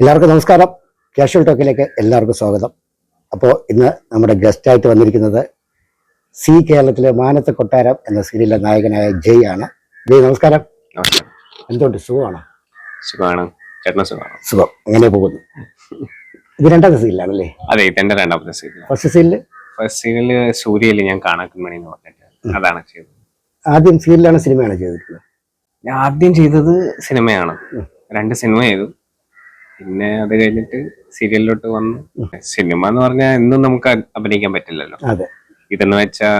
എല്ലാവർക്കും നമസ്കാരം. കാഷ്വൽ ടോക്കിലേക്ക് എല്ലാവർക്കും സ്വാഗതം. അപ്പോൾ ഇന്ന് നമ്മുടെ ഗസ്റ്റായിട്ട് വന്നിരിക്കുന്നത് സി കേരളത്തിലെ മാനത്തെ കൊട്ടാരം എന്ന സീരിയലിലെ നായകനായ ജയ് ആണ്. ജയ് നമസ്കാരം. എന്തുകൊണ്ട് സുഖമാണോ? സുഖമാണ്. ചേട്ടന് സുഖമാണ്. സുഖം. എങ്ങനെ പോകുന്നു ഇത് രണ്ടാമത്തെ സീരിയലാണല്ലേ? അതെ ഇതെന്റെ രണ്ടാമത്തെ serial first serial? First serial സൂര്യയിൽ ഞാൻ കാണാക്കുമണി എന്ന് പറഞ്ഞിട്ട് അതാണ് ചെയ്തത്. ആദ്യം സീരിയലാണ് സിനിമയാണ് ചെയ്തിട്ടുള്ളത് ഞാൻ ആദ്യം ചെയ്തത് സിനിമയാണ്. രണ്ട് സിനിമ ചെയ്തു. പിന്നെ അത് കഴിഞ്ഞിട്ട് സീരിയലിലോട്ട് വന്നു. സിനിമ എന്ന് പറഞ്ഞാൽ എന്നും നമുക്ക് അഭിനയിക്കാൻ പറ്റില്ലല്ലോ. ഇതെന്ന് വെച്ചാ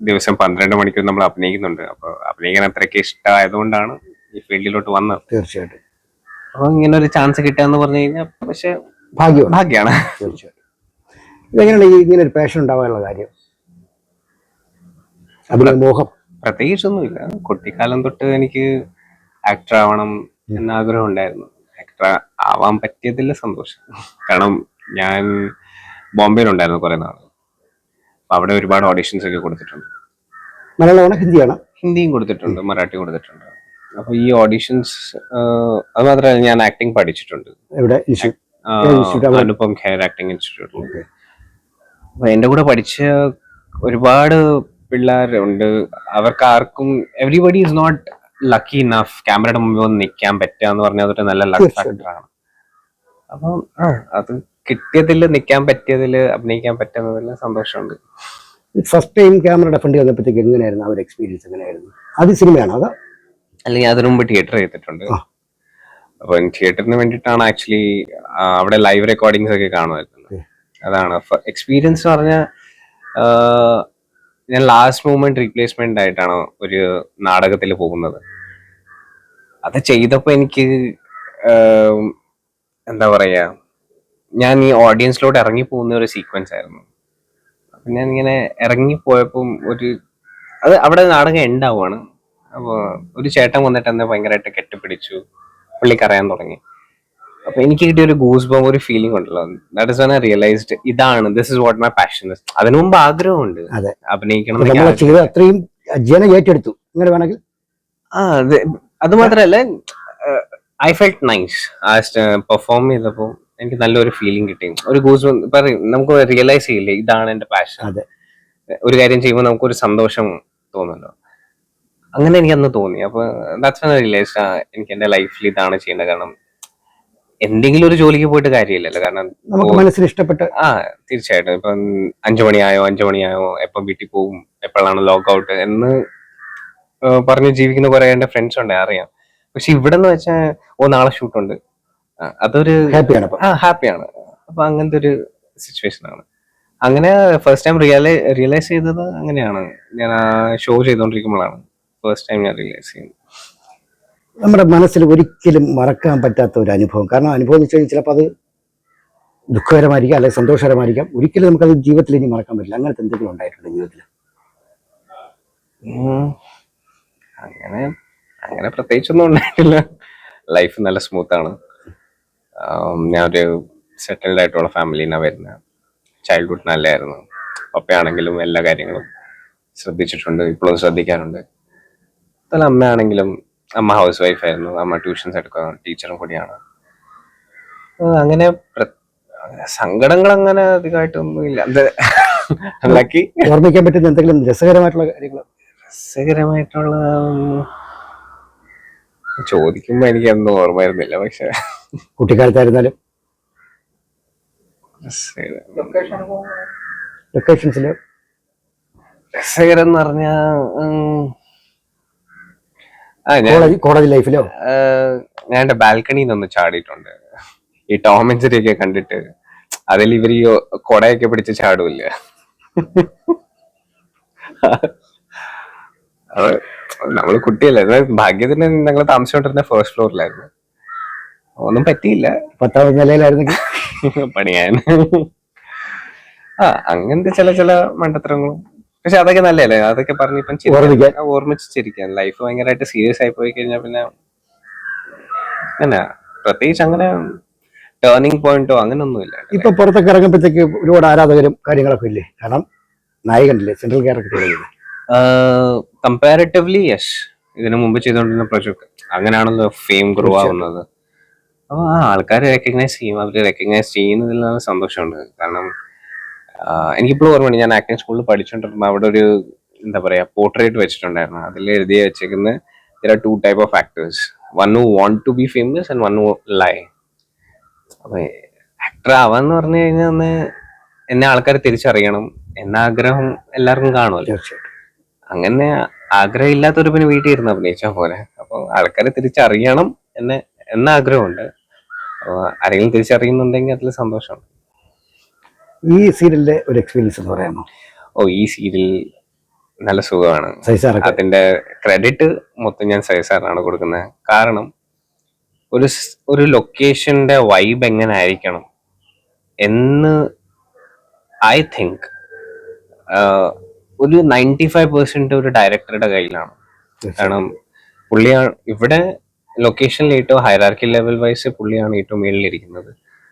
ദിവസം പന്ത്രണ്ട് മണിക്കൂർ നമ്മൾ അഭിനയിക്കുന്നുണ്ട്. അപ്പൊ അഭിനയിക്കാൻ അത്രയ്ക്ക് ഇഷ്ടമായതുകൊണ്ടാണ് ഈ ഫീൽഡിലോട്ട് വന്നത്. തീർച്ചയായിട്ടും. അപ്പൊ ഇങ്ങനെ ഒരു ചാൻസ് കിട്ടാന്ന് പറഞ്ഞു കഴിഞ്ഞാൽ പക്ഷെ ഭാഗ്യമാണ്. ഭാഗ്യാണ് തീർച്ചയായിട്ടും. ഇതെങ്ങനെയാണ് ഇങ്ങനെ ഒരു പാഷൻ ഉണ്ടാവാനുള്ള കാര്യം? അഭിനയ മോഹം. പ്രത്യേകിച്ചൊന്നുമില്ല. കുട്ടിക്കാലം തൊട്ട് എനിക്ക് ആക്ടർ ആവണം എന്ന ആഗ്രഹം ഉണ്ടായിരുന്നു. ആക്ടർ ആവാൻ പറ്റിയതിൽ സന്തോഷം. കാരണം ഞാൻ ബോംബെയിലുണ്ടായിരുന്നു കുറെ നാൾ അപ്പൊ അവിടെ ഒരുപാട് ഓഡിഷൻസ് ഒക്കെ കൊടുത്തിട്ടുണ്ട്. മലയാളമാണ് ഹിന്ദിയാണ്. ഹിന്ദിയും കൊടുത്തിട്ടുണ്ട് മറാഠിയും കൊടുത്തിട്ടുണ്ട്. അപ്പൊ ഈ ഓഡിഷൻസ് അത് മാത്രമല്ല ഞാൻ ആക്ടിങ് പഠിച്ചിട്ടുണ്ട്? അനുപം ഖേർ ആക്ടിങ് ഇൻസ്റ്റിറ്റ്യൂട്ടിൽ അപ്പൊ എന്റെ കൂടെ പഠിച്ച ഒരുപാട് പിള്ളേരുണ്ട് അവർക്ക് ആർക്കും everybody is not lucky enough ക്യാമറയുടെ മുമ്പിൽ വന്ന് നിൽക്കാൻ പറ്റുക എന്ന് പറഞ്ഞാൽ അതൊരു നല്ല ലക്ക്. ഫാക്ടറാണ് അപ്പം ആ അത് കിട്ടിയതിൽ നിൽക്കാൻ പറ്റിയതിൽ അഭിനയിക്കാൻ പറ്റുന്നതിൽ സന്തോഷമുണ്ട്. ഫസ്റ്റ് ടൈം ക്യാമറയുടെ ഫ്രണ്ട് വന്നപ്പോഴത്തേക്ക് എങ്ങനെയായിരുന്നു? ആ ഒരു എക്സ്പീരിയൻസ് എങ്ങനെയായിരുന്നു? അത് സിനിമയാണ് അതോ? അല്ലെങ്കിൽ അതിനു മുമ്പ് തിയേറ്റർ ചെയ്തിട്ടുണ്ട്. അപ്പൊ തിയേറ്ററിന് വേണ്ടിയിട്ടാണ് ആക്ച്വലി അവിടെ ലൈവ് റെക്കോർഡിങ്സ് ഒക്കെ കാണുമായിരുന്നു. അതാണ്. എക്സ്പീരിയൻസ് പറഞ്ഞാൽ ഞാൻ ലാസ്റ്റ് മൂമെന്റ് റീപ്ലേസ്മെന്റ് ആയിട്ടാണ് ഒരു നാടകത്തിൽ പോകുന്നത്. അത് ചെയ്തപ്പോ എനിക്ക് എന്താ പറയാ ഞാൻ ഈ ഓഡിയൻസിലോട്ട് ഇറങ്ങി പോകുന്ന ഒരു സീക്വൻസ് ആയിരുന്നു. അപ്പൊ ഞാൻ ഇങ്ങനെ ഇറങ്ങി പോയപ്പം ഒരു അത് അവിടെ നാടകം ഉണ്ടാവുകയാണ് അപ്പോൾ ഒരു ചേട്ടൻ വന്നിട്ട് എന്നെ ഭയങ്കരമായിട്ട് കെട്ടിപ്പിടിച്ചു പുള്ളിക്ക് അറിയാൻ തുടങ്ങി. അപ്പൊ എനിക്ക് കിട്ടിയ ഒരു ഗൂസ് ബോം ഒരു ഫീലിംഗ് ഉണ്ടല്ലോ. That is one I realised ഇതാണ് this is what my passion അതിനു മുമ്പ് ആഗ്രഹമുണ്ട് അതെ. അഭിനയിക്കണം അത്രയും ജനം ഏറ്റെടുത്തു ഇങ്ങനെ വേണമെങ്കിൽ ആ അത് അത് മാത്രല്ല ഐ ഫെൽറ്റ് നൈസ് ആ പെർഫോം ചെയ്തപ്പോ എനിക്ക് നല്ലൊരു ഫീലിംഗ് കിട്ടി. ഒരു ഗൂസ് പറയും നമുക്ക് റിയലൈസ് ചെയ്യില്ലേ? ഇതാണ് എന്റെ പാഷൻ അതെ. ഒരു കാര്യം ചെയ്യുമ്പോൾ നമുക്കൊരു സന്തോഷം തോന്നുമല്ലോ. അങ്ങനെ എനിക്ക് അന്ന് തോന്നി. അപ്പൊ ദാറ്റ്സ് റിയലൈസ് എനിക്ക് എന്റെ ലൈഫിൽ ഇതാണ് ചെയ്യേണ്ടത്. കാരണം എന്തെങ്കിലും ഒരു ജോലിക്ക് പോയിട്ട് കാര്യമില്ലല്ലോ. കാരണം നമുക്ക് മനസ്സിന് ഇഷ്ടപ്പെട്ട് ആ തീർച്ചയായിട്ടും. ഇപ്പം അഞ്ചു മണിയായോ അഞ്ചു മണിയായോ എപ്പം വീട്ടിൽ പോകും എപ്പോഴാണ് ലോക്ക്ഔട്ട് ഔട്ട് എന്ന് പറഞ്ഞ് ജീവിക്കുന്ന കുറെ എന്റെ ഫ്രണ്ട്സ് ഉണ്ട്. അറിയാം. പക്ഷെ ഇവിടെ എന്ന് വെച്ചാൽ ഓ നാളെ ഷൂട്ടുണ്ട്. അതൊരു ഹാപ്പിയാണ് ആ ഹാപ്പിയാണ് അപ്പൊ അങ്ങനത്തെ ഒരു സിറ്റുവേഷൻ ആണ്. അങ്ങനെ ഫസ്റ്റ് ടൈം റിയലൈ റിയലൈസ് ചെയ്തത് അങ്ങനെയാണ്. ഞാൻ ആ ഷോ ചെയ്തുകൊണ്ടിരിക്കുമ്പോഴാണ് ഫസ്റ്റ് ടൈം ഞാൻ റിയലൈസ് ചെയ്യുന്നത്. നമ്മുടെ മനസ്സിൽ ഒരിക്കലും മറക്കാൻ പറ്റാത്ത ഒരു അനുഭവം. കാരണം അനുഭവം എന്ന് വെച്ച് കഴിഞ്ഞാൽ ചിലപ്പോൾ അത് ദുഃഖകരമായിരിക്കാം അല്ലെങ്കിൽ സന്തോഷകരമായിരിക്കാം. ഒരിക്കലും നമുക്കത് ജീവിതത്തിൽ ഇനി മറക്കാൻ പറ്റില്ല. അങ്ങനത്തെ എന്തെങ്കിലും ഉണ്ടായിട്ടുണ്ട് ജീവിതത്തിൽ. അങ്ങനെ അങ്ങനെ പ്രത്യേകിച്ചൊന്നും ഉണ്ടായിട്ടില്ല. ലൈഫ് നല്ല സ്മൂത്ത് ആണ്. ആം, ഞാൻ ഒരു സെറ്റിൽഡ് ആയിട്ടുള്ള ഫാമിലിനാണ് വരുന്നത് ചൈൽഡ്ഹുഡ് നല്ലതായിരുന്നു പപ്പയാണെങ്കിലും എല്ലാ കാര്യങ്ങളും ശ്രദ്ധിച്ചിട്ടുണ്ട് ഇപ്പോഴും ശ്രദ്ധിക്കാറുണ്ട്. അതുപോലെ അമ്മയാണെങ്കിലും അമ്മ ഹൗസ് വൈഫ് ആയിരുന്നു. അമ്മ ട്യൂഷൻസ് എടുക്കുന്ന ടീച്ചറും കൂടിയാണ്. അങ്ങനെ സങ്കടങ്ങൾ അങ്ങനെ അധികമായിട്ടൊന്നും ഇല്ല. ഓർമ്മിക്കാൻ പറ്റുന്ന എന്തെങ്കിലും രസകരമായിട്ടുള്ള കാര്യങ്ങൾ രസകരമായിട്ടുള്ള ചോദിക്കുമ്പോ എനിക്ക് ഒന്നും ഓർമ്മ വരുന്നില്ല പക്ഷെ. കുട്ടിക്കാലത്തായിരുന്നാലും. രസകരം. ലൊക്കേഷൻസിൽ രസകരം എന്ന് പറഞ്ഞാ ഉം, ആ ഞാൻ കോളേജ് ലൈഫിലോ? ഞാൻ എന്റെ ബാൽക്കണിയിൽ നിന്ന് ചാടിയിട്ടുണ്ട്. ഈ ടോം ആൻഡ് കണ്ടിട്ട് അതിൽ ഇവർ ഈ കൊടയൊക്കെ പിടിച്ച് ചാടൂല്ല അത് നമ്മൾ കുട്ടിയല്ലേ ഭാഗ്യത്തിന് ഞങ്ങൾ താമസിച്ചോണ്ടിരുന്ന ഫസ്റ്റ് ഫ്ലോറിലായിരുന്നു ഒന്നും പറ്റിയില്ല. പത്താം നിലയിലായിരുന്നു. പണിയാൻ. ആ അങ്ങനത്തെ ചില ചില മണ്ടത്തരങ്ങളും. പക്ഷെ അതൊക്കെ നല്ലല്ലേ അതൊക്കെ പറഞ്ഞ് ഇപ്പം ചിരിക്കാൻ-. ആ, ഓർമ്മിച്ചിരിക്കാൻ. ലൈഫ് ഭയങ്കരമായിട്ട് സീരിയസ് ആയി പോയി കഴിഞ്ഞാൽ പിന്നെ അങ്ങനെ പ്രത്യേകിച്ച് അങ്ങനെ ടേണിംഗ് പോയിന്റോ അങ്ങനെ ഒന്നുമില്ല ഇപ്പൊ പുറത്തൊക്കെ ഇറങ്ങുമ്പോഴത്തേക്ക് ഒരുപാട് ആരാധകരും കാര്യങ്ങളൊക്കെ ഇല്ലേ? കാരണം നായകനില്ലേ? സെൻട്രൽ ക്യാരക്ടർ കമ്പാരിറ്റീവ്ലി യെസ് ഇതിനു മുമ്പ് ചെയ്തുകൊണ്ടിരുന്ന പ്രൊജക്ട് അങ്ങനെയാണല്ലോ ഫെയിം ഗ്രോ. ആവുന്നത്. അപ്പോൾ ആ ആൾക്കാർ റെക്കഗ്നൈസ് ചെയ്യും. അവർ റെക്കഗ്നൈസ് ചെയ്യുന്നതിൽ നല്ല സന്തോഷമുണ്ട്. കാരണം എനിക്കിപ്പോഴും ഓർമ്മയുണ്ട്. ഞാൻ ആക്ടിങ് സ്കൂളിൽ പഠിച്ചുകൊണ്ടിരുമ്പോൾ അവിടെ ഒരു എന്താ പറയാ പോർട്രേറ്റ് വെച്ചിട്ടുണ്ടായിരുന്നു. അതിൽ എഴുതി വെച്ചേക്കുന്ന there are two type of actors one who want to be famous and one who lie അപ്പൊ ആക്ടർ ആവാന്ന് പറഞ്ഞു കഴിഞ്ഞാൽ എന്നെ ആൾക്കാർ തിരിച്ചറിയണം. എന്ന ആഗ്രഹം എല്ലാവർക്കും കാണുമല്ലോ. തീർച്ചയായിട്ടും. അങ്ങനെ ആഗ്രഹം ഇല്ലാത്തൊരു പിന്നെ വീട്ടിൽ ഇരുന്ന് അഭിനയിച്ചാൽ പോലെ അപ്പോൾ ആൾക്കാരെ തിരിച്ചറിയണം എന്നെ എന്ന ആഗ്രഹമുണ്ട്. ആരെങ്കിലും തിരിച്ചറിയുന്നുണ്ടെങ്കിൽ അതിൽ സന്തോഷമുണ്ട് ഈ സീരിയലിന്റെ ഒരു എക്സ്പീരിയൻസ് എന്ന് പറയാമോ? ഓ ഈ സീരിയൽ നല്ല സുഖമാണ്. അതിന്റെ ക്രെഡിറ്റ് മൊത്തം ഞാൻ സൈസാറിനാണ് കൊടുക്കുന്നത്. കാരണം ഒരു ഒരു ലൊക്കേഷന്റെ വൈബ് എങ്ങനെ ആയിരിക്കണം എന്ന് ഐ തിങ്ക് ഒരു നയന്റി ഫൈവ് പെർസെന്റ് ഒരു ഡയറക്ടറുടെ കയ്യിലാണ്. കാരണം പുള്ളിയാണ് ഇവിടെ ലൊക്കേഷനിൽ ഏറ്റവും ഹൈറാർക്കി ലെവൽ വൈസ് പുള്ളിയാണ് ഏറ്റവും മേളിലിരിക്കുന്നത്.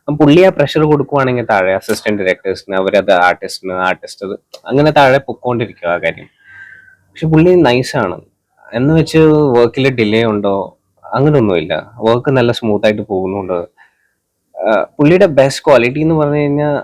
അപ്പം പുള്ളി ആ പ്രഷർ കൊടുക്കുവാണെങ്കിൽ താഴെ അസിസ്റ്റന്റ് ഡയറക്ടേഴ്സിന് അവരത് ആർട്ടിസ്റ്റിന് ആർട്ടിസ്റ്റ് അങ്ങനെ താഴെ പൊക്കോണ്ടിരിക്കുക ആ കാര്യം. പക്ഷെ പുള്ളി നൈസാണ് എന്ന് വെച്ച് വർക്കിൽ ഡിലേ ഉണ്ടോ? അങ്ങനൊന്നുമില്ല. വർക്ക് നല്ല സ്മൂത്ത് ആയിട്ട് പോകുന്നുണ്ട്. പുള്ളിയുടെ ബെസ്റ്റ് ക്വാളിറ്റി എന്ന് പറഞ്ഞു കഴിഞ്ഞാൽ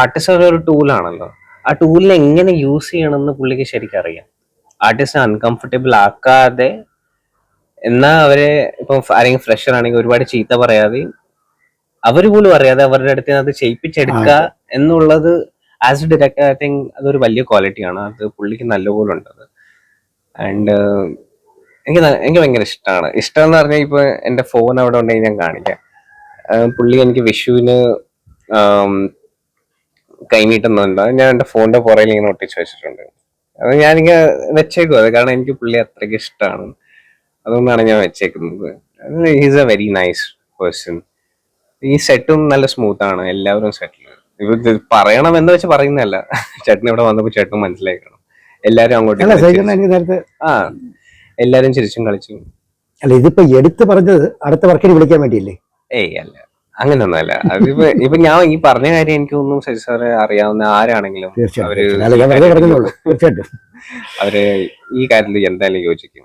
ആർട്ടിസ്റ്റ് ഒരു ടൂളാണല്ലോ ആ ടൂളിനെ എങ്ങനെ യൂസ് ചെയ്യണമെന്ന് പുള്ളിക്ക് ശരിക്കും അറിയാം. ആർട്ടിസ്റ്റ് അൺകംഫർട്ടബിൾ ആക്കാതെ എന്നാ അവരെ ഇപ്പം ആരെങ്കിലും ഫ്രഷർ ആണെങ്കിൽ ഒരുപാട് ചീത്ത പറയാതെ അവർ പോലും അറിയാതെ അവരുടെ അടുത്ത് അത് ചെയ്യിപ്പിച്ചെടുക്കുക എന്നുള്ളത് as a director I think അതൊരു വലിയ ക്വാളിറ്റിയാണ് അത് പുള്ളിക്ക് നല്ലപോലെ ഉണ്ടത് ആൻഡ് എനിക്ക് എനിക്ക് ഭയങ്കര ഇഷ്ടമാണ് ഇഷ്ടം എന്ന് പറഞ്ഞാൽ ഇപ്പൊ എന്റെ ഫോൺ അവിടെ ഉണ്ടെങ്കിൽ ഞാൻ കാണിക്കാം. പുള്ളി എനിക്ക് വിഷുവിന് കൈനീട്ടുന്നുണ്ട്? ഞാൻ എന്റെ ഫോണിന്റെ പുറയിൽ ഇങ്ങനെ ഒട്ടിച്ച് വെച്ചിട്ടുണ്ട്. അത് ഞാനിങ്ങനെ വെച്ചേക്കും അത് കാരണം എനിക്ക് പുള്ളി അത്രയ്ക്ക് ഇഷ്ടമാണ് അതുകൊണ്ടാണ് ഞാൻ വെച്ചേക്കുന്നത്. Is a very nice person ഈ സെറ്റും നല്ല സ്മൂത്ത് ആണ്. എല്ലാവരും സെറ്റിൽ ഇത് പറയണം എന്ന് വെച്ച് പറയുന്നതല്ല. ചേട്ടൻ ഇവിടെ വന്നപ്പോൾ ചേട്ടൻ മനസ്സിലാക്കണം എല്ലാരും അങ്ങോട്ട് നേരത്തെ ആ എല്ലാരും ചിരിച്ചും കളിച്ചും. അല്ല ഇതിപ്പോ എടുത്ത് പറഞ്ഞത് അടുത്ത വർക്കിന് വിളിക്കാൻ വേണ്ടിയല്ലേ? ഏയ് അല്ല. അങ്ങനൊന്നുമല്ല. അതിപ്പോ ഇപ്പൊ ഞാൻ ഈ പറഞ്ഞ കാര്യം എനിക്കൊന്നും സജി സാറ് അറിയാവുന്ന ആരാണെങ്കിലും അവർ ഈ കാര്യത്തിൽ എന്തായാലും യോജിക്കും.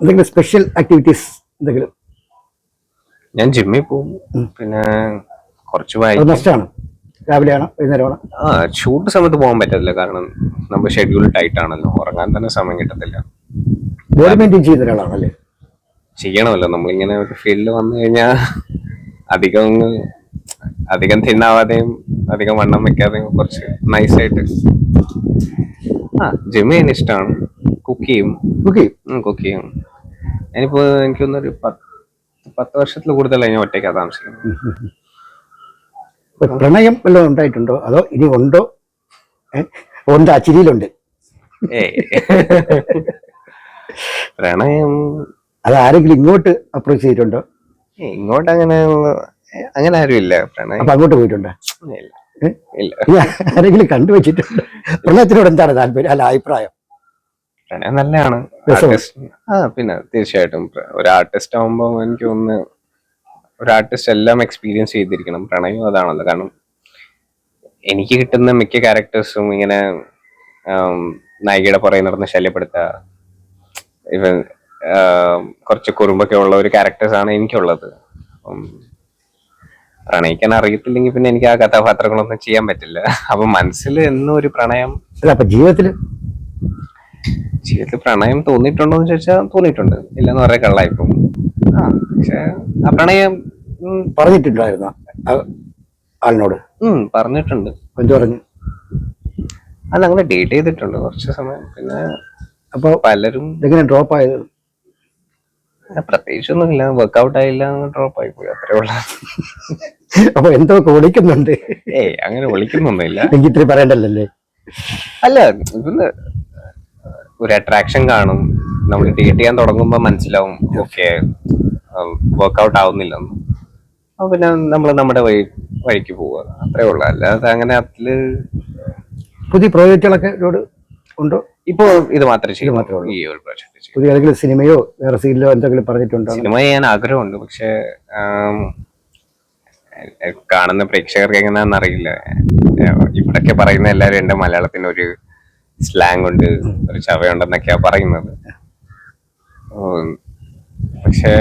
എന്തെങ്കിലും സ്പെഷ്യൽ ആക്ടിവിറ്റീസ് എന്തെങ്കിലും? ഞാൻ ജിമ്മിൽ പോകും. പിന്നെ കുറച്ച് വായിക്കും രാവിലെയാണോ? വൈകുന്നേരമാണോ? ആ ഷൂട്ട് സമയത്ത് പോകാൻ പറ്റത്തില്ല. കാരണം നമ്മുടെ ഷെഡ്യൂൾ ടൈറ്റ് ആണല്ലോ. ഉറങ്ങാൻ തന്നെ സമയം കിട്ടത്തില്ല. ബോഡി മെയിന്റെയിൻ ചെയ്യുന്ന ഒരാളാണല്ലേ? ചെയ്യണമല്ലോ. നമ്മളിങ്ങനെ ഒരു ഫീൽഡിൽ വന്നു കഴിഞ്ഞാൽ അധികം അധികം തിന്നാവാതെയും അധികം വണ്ണം വെക്കാതെയും കുറച്ച് നൈസായിട്ട് ആ ജിമ്മ് ചെയ്യാൻ ഇഷ്ടമാണ് കുക്ക് ചെയ്യും. ഓക്കെ കുക്ക് ചെയ്യും. ഞാനിപ്പോ എനിക്കൊന്നൊരു പത്ത് പത്ത് വർഷത്തിൽ കൂടുതലായി ഞാൻ ഒറ്റയ്ക്ക് താമസിക്കുന്നത്. പ്രണയം വല്ലതും ഉണ്ടായിട്ടുണ്ടോ? അതോ ഇനി ഉണ്ടോ? ഉണ്ട്? അച്ചിരിയിലുണ്ട്. പ്രണയം അത് ആരെങ്കിലും ഇങ്ങോട്ട് അപ്രോച്ച് ചെയ്തിട്ടുണ്ടോ? ഇങ്ങോട്ട് അങ്ങനെ അങ്ങനെ ആരും ഇല്ല പ്രണയം. അപ്പൊ അങ്ങോട്ട് പോയിട്ടുണ്ട്? ഇല്ല? ഇല്ല. ആരെങ്കിലും കണ്ടുവച്ചിട്ടുണ്ടോ പ്രണയത്തിനോട് എന്താണ് താല്പര്യം? അല്ല അഭിപ്രായം. പ്രണയം നല്ലതാണ്. ആ പിന്നെ തീർച്ചയായിട്ടും ഒരു ആർട്ടിസ്റ്റ് ആവുമ്പോൾ എനിക്ക് ഒന്ന് ഒരു ആർട്ടിസ്റ്റ് എല്ലാം എക്സ്പീരിയൻസ് ചെയ്തിരിക്കണം. പ്രണയം അതാണല്ലോ. കാരണം എനിക്ക് കിട്ടുന്ന മിക്ക ക്യാരക്ടേഴ്സും ഇങ്ങനെ നായികയുടെ പുറകെ നടന്ന് ശല്യപ്പെടുത്തുക ഇവൻ കുറച്ച് കുറുമ്പൊക്കെ ഉള്ള ഒരു ക്യാരക്ടേഴ്സ് ആണ് എനിക്കുള്ളത്. അപ്പം പ്രണയിക്കാൻ അറിയത്തില്ലെങ്കിൽ പിന്നെ എനിക്ക് ആ കഥാപാത്രങ്ങളൊന്നും ചെയ്യാൻ പറ്റില്ല. അപ്പൊ മനസ്സിൽ എന്നും ഒരു പ്രണയം. അല്ല അപ്പൊ ജീവിതത്തിൽ? ജീവിതത്തിൽ പ്രണയം തോന്നിയിട്ടുണ്ടോ എന്ന് ചോദിച്ചാൽ തോന്നിയിട്ടുണ്ട്. ഇല്ലെന്ന് പറയാൻ കള്ളായിപ്പോ ആ പക്ഷെ ആ പ്രണയം പറഞ്ഞിട്ടുണ്ടായിരുന്നോട് പറഞ്ഞിട്ടുണ്ടായിരുന്നോ ആളിനോട്? പറഞ്ഞിട്ടുണ്ട്. എന്ത് പറഞ്ഞു? അത് അങ്ങനെ ഡേറ്റ് ചെയ്തിട്ടുണ്ട് കുറച്ച് സമയം. പിന്നെ അപ്പൊ പലരും എങ്ങനെ ഡ്രോപ്പ് ആയത്? പ്രത്യേകിച്ചൊന്നുമില്ല. വർക്ക്ഔട്ട് ആയില്ല ഡ്രോപ്പ് ആയി പോയി അത്രേ ഉള്ളു. അപ്പൊ എന്തോ വിളിക്കുന്നുണ്ട്. ഏയ് അങ്ങനെ വിളിക്കുന്നൊന്നുമില്ല. എനിക്ക് ഇത്ര പറയണ്ടല്ലേ? അല്ല ഇതൊന്ന് ഒരു അട്രാക്ഷൻ കാണും. നമ്മൾ ഡേറ്റ് ചെയ്യാൻ തുടങ്ങുമ്പോ മനസ്സിലാവും ഓക്കെ വർക്ക്ഔട്ട് ആവുന്നില്ല അപ്പൊ പിന്നെ നമ്മൾ നമ്മുടെ വഴി വഴിക്ക് പോവുക അത്രേ ഉള്ളൂ. അല്ലാതെ അങ്ങനെ അതിൽ പുതിയ പ്രോജക്റ്റുകളൊക്കെ ഉണ്ടോ? ഇപ്പൊ ഇത് മാത്രമേ ചെയ്യൂ. മാത്രമേ ഉള്ളൂ. ഈ ഒരു ചെയ്യും. പുതിയ ഏതെങ്കിലും സിനിമയോ വേറെ സീരിയലോ എന്തെങ്കിലും പറഞ്ഞിട്ടുണ്ടോ? സിനിമ ചെയ്യാൻ ആഗ്രഹമുണ്ട്. പക്ഷെ ആം, എ- എ- കാണുന്ന പ്രേക്ഷകർക്ക് എങ്ങനെയാണെന്ന് അറിയില്ല. ഇവിടൊക്കെ പറയുന്ന എല്ലാവരും എന്റെ മലയാളത്തിന് ഒരു സ്ലാങ് ഉണ്ട് ഒരു ചവയുണ്ടെന്നൊക്കെയാ പറയുന്നത്. ഉം, പക്ഷേ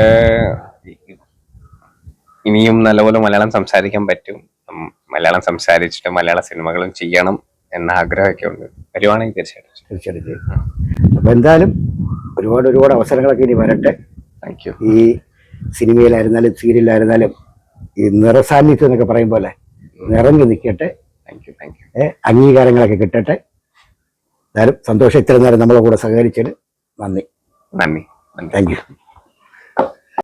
ഇനിയും നല്ലപോലെ മലയാളം സംസാരിക്കാൻ പറ്റും. ഉം, മലയാളം സംസാരിച്ചിട്ട് മലയാള സിനിമകളും ചെയ്യണം എന്ന ആഗ്രഹമൊക്കെ ഉണ്ട്. വരുവാണെങ്കിൽ തീർച്ചയായിട്ടും. തീർച്ചയായിട്ടും. ചെയ്യും അപ്പൊ എന്തായാലും ഒരുപാട് ഒരുപാട് അവസരങ്ങളൊക്കെ ഇനി വരട്ടെ. താങ്ക് യു ഈ സിനിമയിലായിരുന്നാലും സീരിയലായിരുന്നാലും ഈ നിറസാന്നിധ്യം എന്നൊക്കെ പറയും പോലെ നിറഞ്ഞു നിൽക്കട്ടെ. താങ്ക് യു താങ്ക് യു അംഗീകാരങ്ങളൊക്കെ കിട്ടട്ടെ. എന്തായാലും സന്തോഷം ഇത്ര നേരം നമ്മളെ കൂടെ സഹകരിച്ചതിന് നന്ദി. നന്ദി. Thank you